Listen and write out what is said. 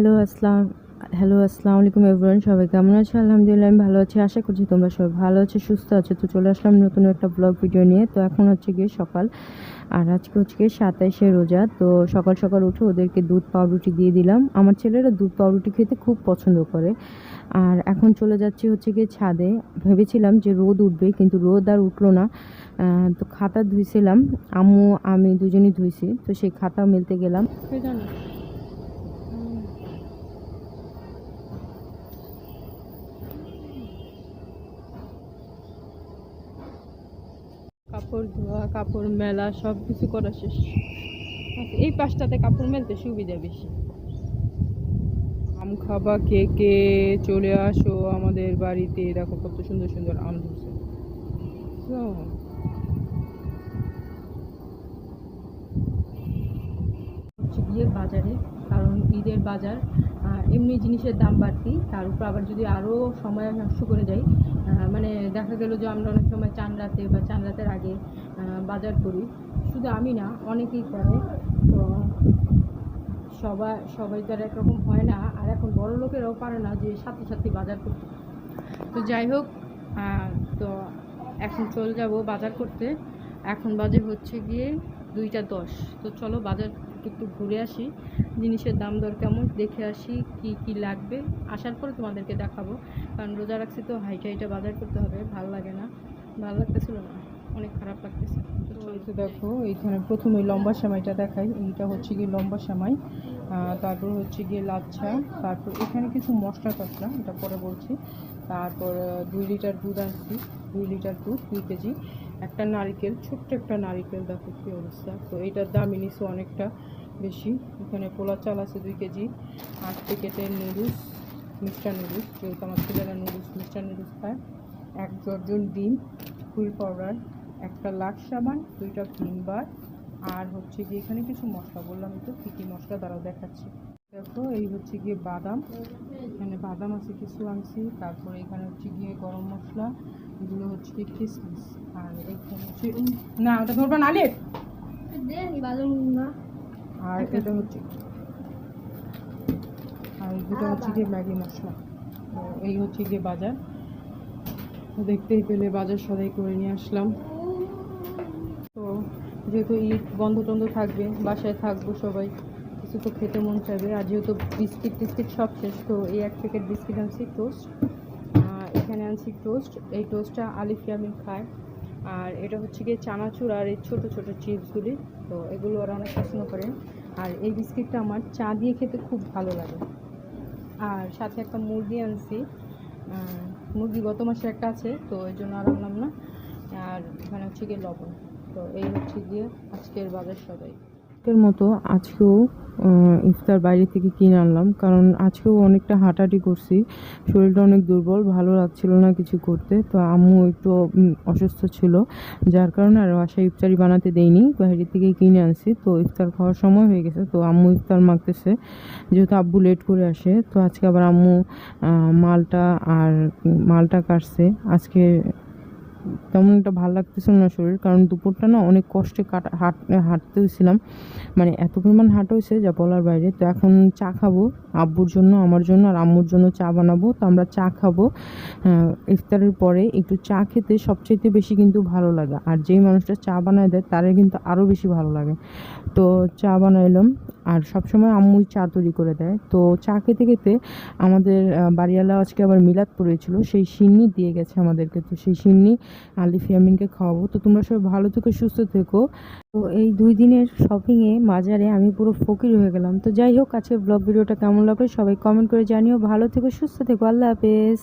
Hello আসসালাম hello আসসালামু আলাইকুম এভরিওয়ান সবাই কেমন আছো? আলহামদুলিল্লাহ, আমি ভালো আছি। আশা করছি তোমরা সবাই ভালো আছো, সুস্থ আছো। তো চলে আসলাম নতুন একটা ব্লগ ভিডিও নিয়ে। তো এখন হচ্ছে গিয়ে সকাল। আর আজকে হচ্ছে গিয়ে সাতাইশে রোজা। তো সকাল সকাল উঠে ওদেরকে দুধ, পাউরুটি দিয়ে দিলাম। আমার ছেলেরা দুধ, পাউরুটি খেতে খুব পছন্দ করে। আর এখন চলে যাচ্ছি হচ্ছে গিয়ে ছাদে। ভেবেছিলাম যে রোদ উঠবে, কিন্তু রোদ আর উঠল না। তো খাতা ধুইছিলাম। আম্মু, আমি দুজনেই ধুইছি। তো সেই খাতা মেলতে গেলাম। কাপড় ধোয়া কাপড় মেলা সব কিছু করা শেষ। আচ্ছা, এই পাশটাতে কাপড় মেলতে সুবিধা বেশি। আম খাবা কে কে চলে আসো আমাদের বাড়িতে। দেখো কত সুন্দর সুন্দর আম ধরছে। গিয়ে বাজারে কারণ ঈদের বাজার এমনি জিনিসের দাম বাড়তি তার উপর আবার যদি আরও সময় নষ্ট করে যাই মানে দেখা গেল যে আমরা অনেক সময় চান রাতে বা চান রাতের আগে বাজার করি। শুধু আমি না, অনেকেই করে। তো সবাই সবাই তো আর একরকম হয় না। আর এখন বড় লোকেরাও পারে না যে সাথে সাথে বাজার করতে। তো যাই হোক তো এখন চলে যাব বাজার করতে। এখন বাজে হচ্ছে গিয়ে দুইটা দশ। তো চলো বাজার একটু ঘুরে আসি, জিনিসের দাম দর কেমন, দেখে আসি কি কি লাগবে। আসার পরে তোমাদেরকে দেখাবো, কারণ রোজা রাখছি তো হাইটা হাইটা বাজার করতে হবে, ভালো লাগে না। ভালো লাগতেছিল না, অনেক খারাপ লাগতেছে। তো দেখো, এইখানে প্রথমে লম্বা সেমাইটা দেখাই, এইটা হচ্ছে গিয়ে লম্বা সেমাই তারপর হচ্ছে গিয়ে লাচ্ছা, তারপর এখানে কিছু মশলা টসলা, এটা পরে বলছি, তারপর দুই লিটার দুধ আসছি দুই লিটার দুধ, দুই কেজি। একটা নারিকেল, ছোট্ট একটা নারিকেল, দেখো কী অবস্থা। তো এইটার দামই নিচ্ছে অনেকটা বেশি। এখানে পোলা চাল আছে দুই কেজি, আট প্যাকেটের নুডলস মিস্টার নুডলস। যেহেতু আমার ছেলেরা নুডলস মিস্টার নুডলস খায়। এক দর্জন ডিম হুইল পাউডার, একটা লাক্স সাবান, দুইটা ভিম বার, আর হচ্ছে গিয়ে এখানে কিছু মশলা। বললাম তো কী কী মশলা দ্বারাও দেখাচ্ছি। দেখো, এই হচ্ছে গিয়ে বাদাম। এখানে বাদাম আছে কিছু আনছি তারপরে এখানে হচ্ছে গিয়ে গরম মশলা, এগুলো হচ্ছে গিয়ে কিসমিস আর না ওটা ধরবা না আলিফ? আর এটা হচ্ছে আর দুটো হচ্ছে গিয়ে ম্যাগি মশলা। এই হচ্ছে গিয়ে বাজার। তো দেখতেই পেলে বাজার সদাই করে নিয়ে আসলাম। তো যেহেতু ঈদ বন্ধ টন্ধ থাকবে বাসায় থাকব সবাই কিছু তো খেতে মন চাইবে। আর যেহেতু বিস্কিট টিস্কিট সব শেষ তো এই এক প্যাকেট বিস্কিট আনছি টোস্ট এখানে আনছি টোস্ট এই টোস্টটা আলিফ ইয়ামিন খায়। আর এটা হচ্ছে গিয়ে চানাচুর আর এই ছোটো ছোটো চিপসগুলি। তো এগুলো ওরা অনেক পছন্দ করেন আর এই বিস্কিটটা আমার চা দিয়ে খেতে খুব ভালো লাগে। আর সাথে একটা মুরগি আনছি। মুরগি গত মাসে একটা আছে, তো এই জন্য আর আনলাম না। আর এখানে হচ্ছে গিয়ে লবণ। তো এই হচ্ছে গিয়ে আজকের বাজার সবাই মতো আজকেও ইফতার বাইরে থেকে কিনে আনলাম। কারণ আজকেও অনেকটা হাঁটাহাঁটি করছি। শরীরটা অনেক দুর্বল, ভালো লাগছিল না কিছু করতে। তো আম্মু একটু অসুস্থ ছিল। যার কারণে আর বাসায় ইফতারি বানাতে দেইনি। বাইরে থেকে কিনে আনছি। তো ইফতার খাওয়ার সময় হয়ে গেছে। তো আম্মু ইফতার মাখতেছে যেহেতু আব্বু লেট করে আসে। তো আজকে আবার আম্মু মালটা আর মালটা কাটছে। আজকে তেমন একটা ভালো লাগতেছিল না শরীর, কারণ দুপুরটা না অনেক কষ্টে কাটা, হাঁট হাঁটতে হয়েছিলাম মানে এত পরিমাণ হাঁটা হয়েছে যা বলার বাইরে। তো এখন চা খাব, আব্বুর জন্য, আমার জন্য আর আম্মুর জন্য চা বানাবো। তো আমরা চা খাব। ইফতারের পরে একটু চা খেতে সবচেয়ে বেশি কিন্তু ভালো লাগে। আর যেই মানুষটা চা বানায় দেয়, তারে কিন্তু আরও বেশি ভালো লাগে। তো চা বানাইলাম। আর সবসময় আম্মুই চা তৈরি করে দেয়। তো চা খেতে খেতে আমাদের বাড়িওয়ালা আজকে আবার মিলাদ পড়েছিল, সেই সিন্নি দিয়ে গেছে আমাদেরকে। তো সেই সিন্নি আলিফ ইয়ামিনকে খাওয়াবো। তো তোমরা সবাই ভালো থেকো, সুস্থ থেকো। তো এই দুই দিনের শপিংয়ে মাজারে আমি পুরো ফকির হয়ে গেলাম। তো যাই হোক আজকে ব্লগ ভিডিওটা কেমন লাগল সবাই কমেন্ট করে জানিও। ভালো থেকো, সুস্থ থেকো। আল্লাহ হাফেজ।